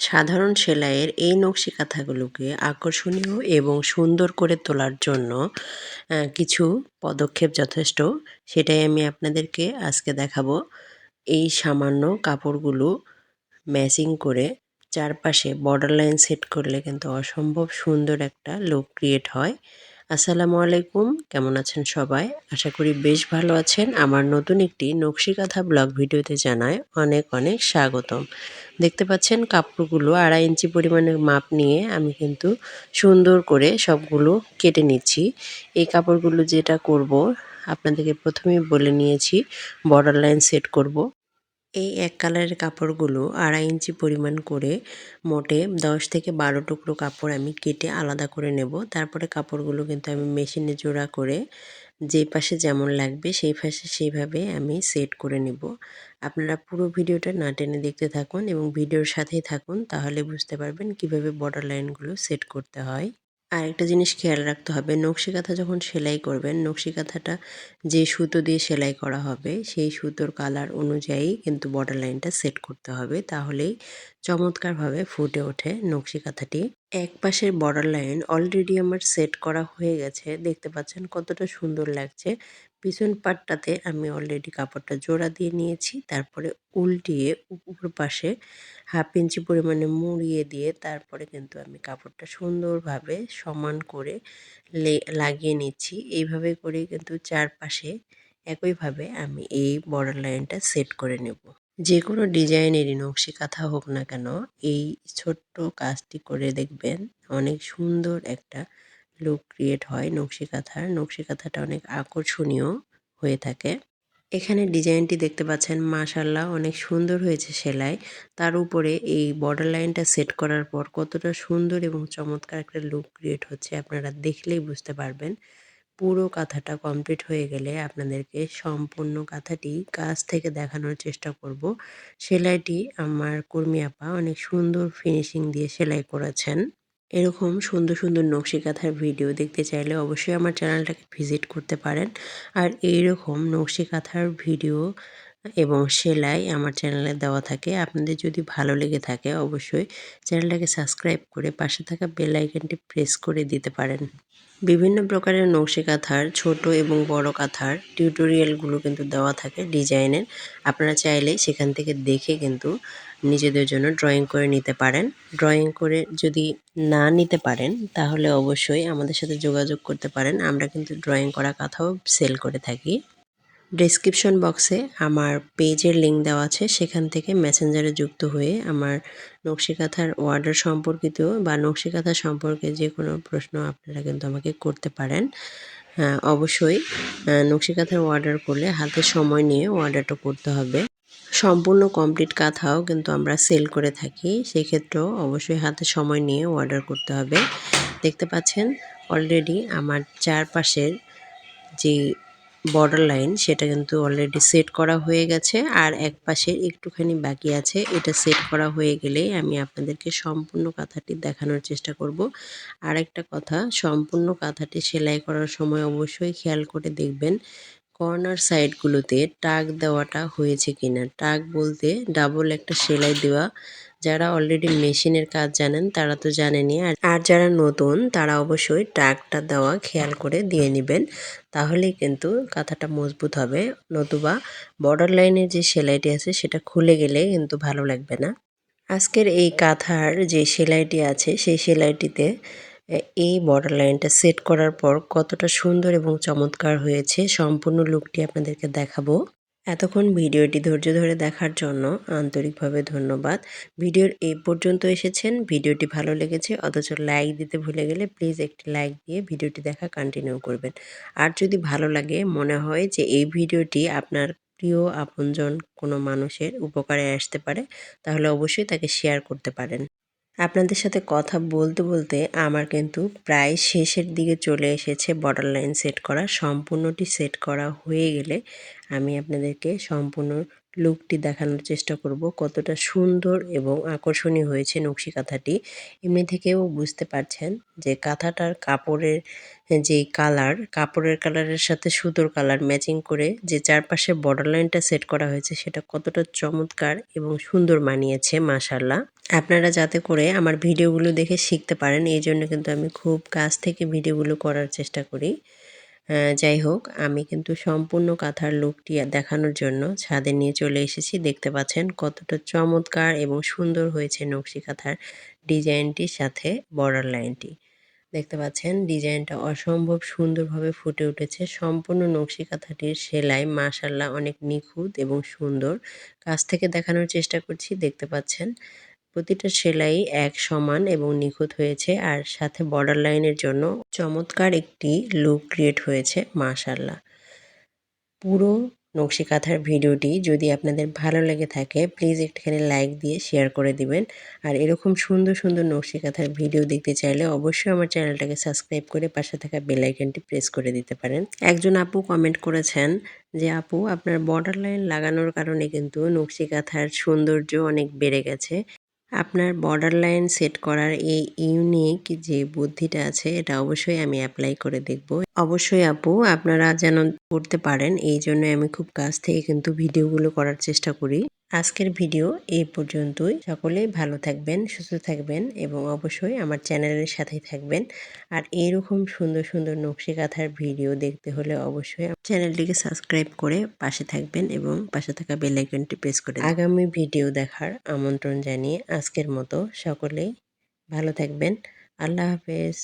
সাধারণ সেলাইয়ের এই নকশি কাঁথাগুলোকে আকর্ষণীয় এবং সুন্দর করে তোলার জন্য কিছু পদক্ষেপ যথেষ্ট। সেটাই আমি আপনাদেরকে আজকে দেখাবো। এই সামান্য কাপড়গুলো ম্যাচিং করে চারপাশে বর্ডার লাইন সেট করলে কিন্তু অসম্ভব সুন্দর একটা লুক ক্রিয়েট হয়। আসসালামু আলাইকুম। কেমন আছেন সবাই? আশা করি বেশ ভালো আছেন। আমার নতুন একটি নকশি কাঁথা ব্লগ ভিডিওতে জানায় অনেক অনেক স্বাগতম। দেখতে পাচ্ছেন কাপড়গুলো আড়াই ইঞ্চি পরিমাণের মাপ নিয়ে আমি কিন্তু সুন্দর করে সবগুলো কেটে নিচ্ছি। এই কাপড়গুলো যেটা করব, আপনাদেরকে প্রথমেই বলে নিয়েছি বর্ডার লাইন সেট করব। এই এক কালারের কাপড়গুলো আড়াই ইঞ্চি পরিমাণ করে মোটে দশ থেকে বারো টুকরো কাপড় আমি কেটে আলাদা করে নেব। তারপরে কাপড়গুলো কিন্তু আমি মেশিনে জোড়া করে যে পাশে যেমন লাগবে সেই পাশে সেইভাবে আমি সেট করে নেব। আপনারা পুরো ভিডিওটা না টেনে দেখতে থাকুন এবং ভিডিওর সাথেই থাকুন, তাহলে বুঝতে পারবেন কীভাবে বর্ডার লাইনগুলো সেট করতে হয়। আর একটা জিনিস খেয়াল রাখতে হবে নকশি কাঁথা যখন সেলাই করবেন নকশি কাঁথাটা যে সুতো দিয়ে সেলাই করা হবে, সেই সুতোর কালার অনুযায়ী কিন্তু বর্ডার লাইনটা সেট করতে হবে, তাহলেই চমৎকারভাবে ফুটে ওঠে নকশি কাঁথাটি এক পাশের বর্ডার লাইন অলরেডি আমার সেট করা হয়ে গেছে, দেখতে পাচ্ছেন কতটা সুন্দর লাগছে। পিছন পাটটাতে আমি অলরেডি কাপড়টা জোড়া দিয়ে নিয়েছি। তারপরে উল্টিয়ে উপর পাশে হাফ ইঞ্চি পরিমাণে মুড়িয়ে দিয়ে তারপরে কিন্তু আমি কাপড়টা সুন্দরভাবে সমান করে লাগিয়ে নিচ্ছি। এইভাবে করে কিন্তু চারপাশে একইভাবে আমি এই বর্ডার লাইনটা সেট করে নেব। যে কোনো ডিজাইনেরই নকশি কাঁথা হোক না কেন, এই ছোট্ট কাজটি করে দেখবেন অনেক সুন্দর একটা লুক ক্রিয়েট হয় নকশি কাঁথার। নকশি কাঁথাটা অনেক আকর্ষণীয় হয়ে থাকে। এখানে ডিজাইনটি দেখতে পাচ্ছেন মাশাল্লাহ অনেক সুন্দর হয়েছে সেলাই। তার উপরে এই বর্ডার লাইনটা সেট করার পর কতটা সুন্দর এবং চমৎকার একটা লুক ক্রিয়েট হচ্ছে আপনারা দেখলেই বুঝতে পারবেন। পুরো কাঁথাটা কমপ্লিট হয়ে গেলে আপনাদেরকে সম্পূর্ণ কাঁথাটি কাছ থেকে দেখানোর চেষ্টা করব। সেলাইটি আমার কর্মী আপা অনেক সুন্দর ফিনিশিং দিয়ে সেলাই করেছেন। এরকম সুন্দর সুন্দর নকশি কাঁথার ভিডিও দেখতে চাইলে অবশ্যই আমার চ্যানেলটাকে ভিজিট করতে পারেন। আর এইরকম নকশি কাঁথার ভিডিও এবং সেলাই আমার চ্যানেলে দেওয়া থাকে। আপনাদের যদি ভালো লেগে থাকে অবশ্যই চ্যানেলটাকে সাবস্ক্রাইব করে পাশে থাকা বেল আইকনটি প্রেস করে দিতে পারেন। বিভিন্ন প্রকারের নকশি কাঁথার, ছোট এবং বড় কাঁথার টিউটোরিয়ালগুলো কিন্তু দেওয়া থাকে ডিজাইনের। আপনারা চাইলে সেখান থেকে দেখে কিন্তু নিজেদের জন্য ড্রয়িং করে নিতে পারেন। ড্রয়িং করে যদি না নিতে পারেন তাহলে অবশ্যই আমাদের সাথে যোগাযোগ করতে পারেন। আমরা কিন্তু ড্রয়িং করা কাঁথাও সেল করে থাকি। ডেসক্রিপশন বক্সে আমার পেজের লিঙ্ক দেওয়া আছে। সেখান থেকে মেসেঞ্জারে যুক্ত হয়ে আমার নকশিকাথার অর্ডার সম্পর্কিত বা নকশিকাথা সম্পর্কে যে কোনো প্রশ্ন আপনারা কিন্তু আমাকে করতে পারেন। হ্যাঁ, অবশ্যই নকশিকাথার অর্ডার করলে হাতে সময় নিয়ে অর্ডারটা করতে হবে। সম্পূর্ণ কমপ্লিট কাঁথাও কিন্তু আমরা সেল করে থাকি। সেক্ষেত্রেও অবশ্যই হাতে সময় নিয়ে অর্ডার করতে হবে। দেখতে পাচ্ছেন অলরেডি আমার চারপাশের যে বর্ডার লাইন সেটা কিন্তু অলরেডি সেট করা হয়ে গেছে। আর এক পাশে একটুখানি বাকি আছে, এটা সেট করা হয়ে গেলে আমি আপনাদেরকে সম্পূর্ণ কাঁথাটি দেখানোর চেষ্টা করব। আর একটা কথা, সম্পূর্ণ কাঁথাটি সেলাই করার সময় অবশ্যই খেয়াল করে দেখবেন কর্নার সাইডগুলোতে টাক দেওয়াটা হয়েছে কিনা? টাক বলতে ডাবল একটা সেলাই দেওয়া। যারা অলরেডি মেশিনের কাজ জানেন, তারা তো জানেনই। আর যারা নতুন, তারা অবশ্যই টাকটা দেওয়া খেয়াল করে দিয়ে নেবেন। তাহলেই কিন্তু কাঁথাটা মজবুত হবে। নতুবা বর্ডার লাইনের যে সেলাইটি আছে, সেটা খুলে গেলে কিন্তু ভালো লাগবে না। আজকের এই কাঁথার যে সেলাইটি আছে, সেই সেলাইটিতে এই বর্ডার লাইনটা সেট করার পর কতটা সুন্দর এবং চমৎকার হয়েছে সম্পূর্ণ লুকটি আপনাদেরকে দেখাবো। এতক্ষণ ভিডিওটি ধৈর্য ধরে দেখার জন্য আন্তরিকভাবে ধন্যবাদ। ভিডিওর এই পর্যন্ত এসেছেন। ভিডিওটি ভালো লেগেছে, অথচ লাইক দিতে ভুলে গেলে প্লিজ একটি লাইক দিয়ে ভিডিওটি দেখা কন্টিনিউ করবেন। আর যদি ভালো লাগে, মনে হয় যে এই ভিডিওটি আপনার প্রিয় আপনজন কোনো মানুষের উপকারে আসতে পারে, তাহলে অবশ্যই তাকে শেয়ার করতে পারেন। আপনাদের সাথে কথা বলতে বলতে আমার কিন্তু প্রায় শেষের দিকে চলে এসেছে বর্ডার লাইন সেট করা। সম্পূর্ণটি সেট করা হয়ে গেলে আমি আপনাদেরকে সম্পূর্ণ লুকটি দেখানোর চেষ্টা করব কতটা সুন্দর এবং আকর্ষণীয় হয়েছে নকশি কাঁথাটি এমনি থেকেও বুঝতে পারছেন যে কাঁথাটার কাপড়ের, যে কালার, কাপড়ের কালারের সাথে সুতোর কালার ম্যাচিং করে যে চারপাশে বর্ডার লাইনটা সেট করা হয়েছে সেটা কতটা চমৎকার এবং সুন্দর মানিয়েছে মাশাল্লাহ আপনারা যাতে করে আমার ভিডিওগুলো দেখে শিখতে পারেন, এই জন্য কিন্তু আমি খুব কাছ থেকে ভিডিওগুলো করার চেষ্টা করি। যাই হোক, আমি কিন্তু সম্পূর্ণ কাঁথার লুকটি দেখানোর জন্য ছাদে নিয়ে চলে এসেছি। দেখতে পাচ্ছেন কতটা চমৎকার এবং সুন্দর হয়েছে নকশি কাঁথার ডিজাইনটির সাথে বর্ডার লাইনটি। দেখতে পাচ্ছেন ডিজাইনটা অসম্ভব সুন্দরভাবে ফুটে উঠেছে। সম্পূর্ণ নকশি কাঁথাটির সেলাই মাশাল্লাহ অনেক নিখুঁত এবং সুন্দর। কাছ থেকে দেখানোর চেষ্টা করছি। দেখতে পাচ্ছেন প্রতিটা সেলাই এক সমান এবং নিখুঁত হয়েছে আর সাথে বর্ডার লাইনের জন্য চমৎকার একটি লুক ক্রিয়েট হয়েছে মাশাল্লাহ পুরো নকশি কাঁথার ভিডিওটি যদি আপনাদের ভালো লেগে থাকে প্লিজ একটুখানি লাইক দিয়ে শেয়ার করে দিবেন। আর এরকম সুন্দর সুন্দর নকশি কাঁথার ভিডিও দেখতে চাইলে অবশ্যই আমার চ্যানেলটাকে সাবস্ক্রাইব করে পাশে থাকা বেল আইকনটি প্রেস করে দিতে পারেন। একজন আপু কমেন্ট করেছেন যে, আপু, আপনার বর্ডার লাইন লাগানোর কারণে কিন্তু নকশি কাঁথার সৌন্দর্য অনেক বেড়ে গেছে। আপনার বর্ডার লাইন সেট করার এই ইউনিক যে বুদ্ধিটা আছে, এটা অবশ্যই আমি অ্যাপ্লাই করে দেখব। অবশ্যই আপু, আপনারা যেন করতে পারেন। এই জন্য আমি খুব কাছ থেকে কিন্তু ভিডিওগুলো করার চেষ্টা করি। আজকের ভিডিও এই পর্যন্তই। সকলেই ভালো থাকবেন, সুস্থ থাকবেন এবং অবশ্যই আমার চ্যানেলের সাথেই থাকবেন। আর এইরকম সুন্দর সুন্দর নকশি কাঁথার ভিডিও দেখতে হলে অবশ্যই চ্যানেলটিকে সাবস্ক্রাইব করে পাশে থাকবেন এবং পাশে থাকা বেল আইকনটি প্রেস করে আগামী ভিডিও দেখার আমন্ত্রণ জানিয়ে আজকের মতো সকলেই ভালো থাকবেন। আল্লাহ হাফেজ।